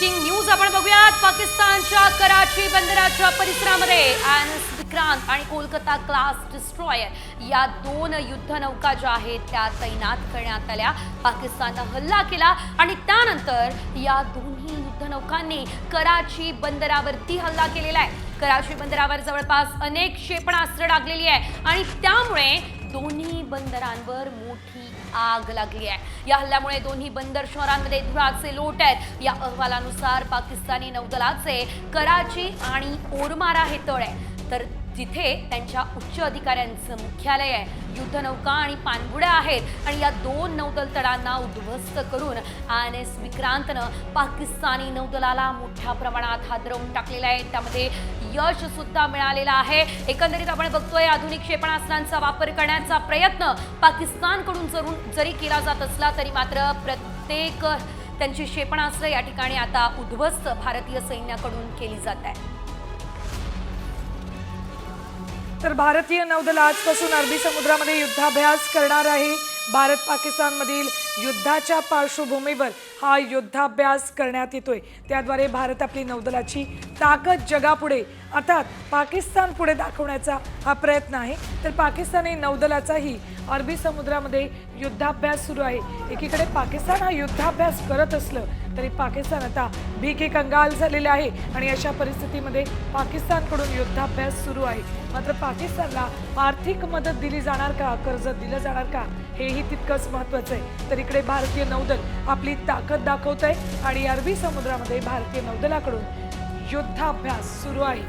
Breaking news आपण बघूयात. पाकिस्तानच्या कराची बंदराच्या परिसरामध्ये एनएस विक्रांत आणि कोलकाता क्लास डिस्ट्रॉयर या दोन युद्धनौका ज्या आहेत त्या तैनात करण्यात आल्या. पाकिस्ताननं हल्ला केला आणि त्यानंतर या दोन्ही युद्धनौकांनी कराची बंदरावरती हल्ला केलेला आहे. कराची बंदरावर जवळपास अनेक क्षेपणास्त्र डागलेली आहे आणि त्यामुळे दोन्ही बंदरांवर मोठी आग लागली आहे. या हल्ल्यामुळे दोन्ही बंदर शहरांमध्ये धुराचे लोट आहेत. या अहवालानुसार पाकिस्तानी नौदलाचे कराची आणि ओरमारा हे तळ आहे. तर तिथे त्यांच्या उच्च अधिकाऱ्यांचं मुख्यालय आहे. युद्धनौका आणि पाणबुड्या आहेत. आणि या दोन नौदल तळांना उद्ध्वस्त करून आय एन एस विक्रांतनं पाकिस्तानी नौदलाला मोठ्या प्रमाणात हादरवून टाकलेला आहे. त्यामध्ये यश सुद्धा मिळालेलं आहे. एकंदरीत आपण बघतोय आधुनिक क्षेपणास्त्रांचा वापर करण्याचा प्रयत्न पाकिस्तानकडून जरून जरी केला जात असला तरी मात्र प्रत्येक त्यांची क्षेपणास्त्र या ठिकाणी आता उद्ध्वस्त भारतीय सैन्याकडून केली जात आहे. तर भारतीय नौदल आजपासून अरबी समुद्रामध्ये युद्धाभ्यास करणार आहे. भारत पाकिस्तानमधील युद्धाच्या पार्श्वभूमीवर हा युद्धाभ्यास करण्यात येतोय. त्याद्वारे भारत आपली नौदलाची ताकद जगापुढे अर्थात पाकिस्तान पुढे दाखवण्याचा हा प्रयत्न आहे. तर पाकिस्तानी नौदलाचाही अरबी समुद्रामध्ये युद्धाभ्यास सुरू आहे. एकीकडे पाकिस्तान हा युद्धाभ्यास करत असलं तरी पाकिस्तान आता भीके कंगाल झालेले आहे आणि अशा परिस्थितीमध्ये पाकिस्तानकडून युद्धाभ्यास सुरू आहे. मात्र पाकिस्तानला आर्थिक मदत दिली जाणार का कर्ज दिलं जाणार का हेही तितकंच महत्त्वाचं आहे. तरी इकडे भारतीय नौदल आपली ताकद दाखवत आहे आणि अरबी समुद्रामध्ये भारतीय नौदलाकडून युद्धाभ्यास सुरू आहे.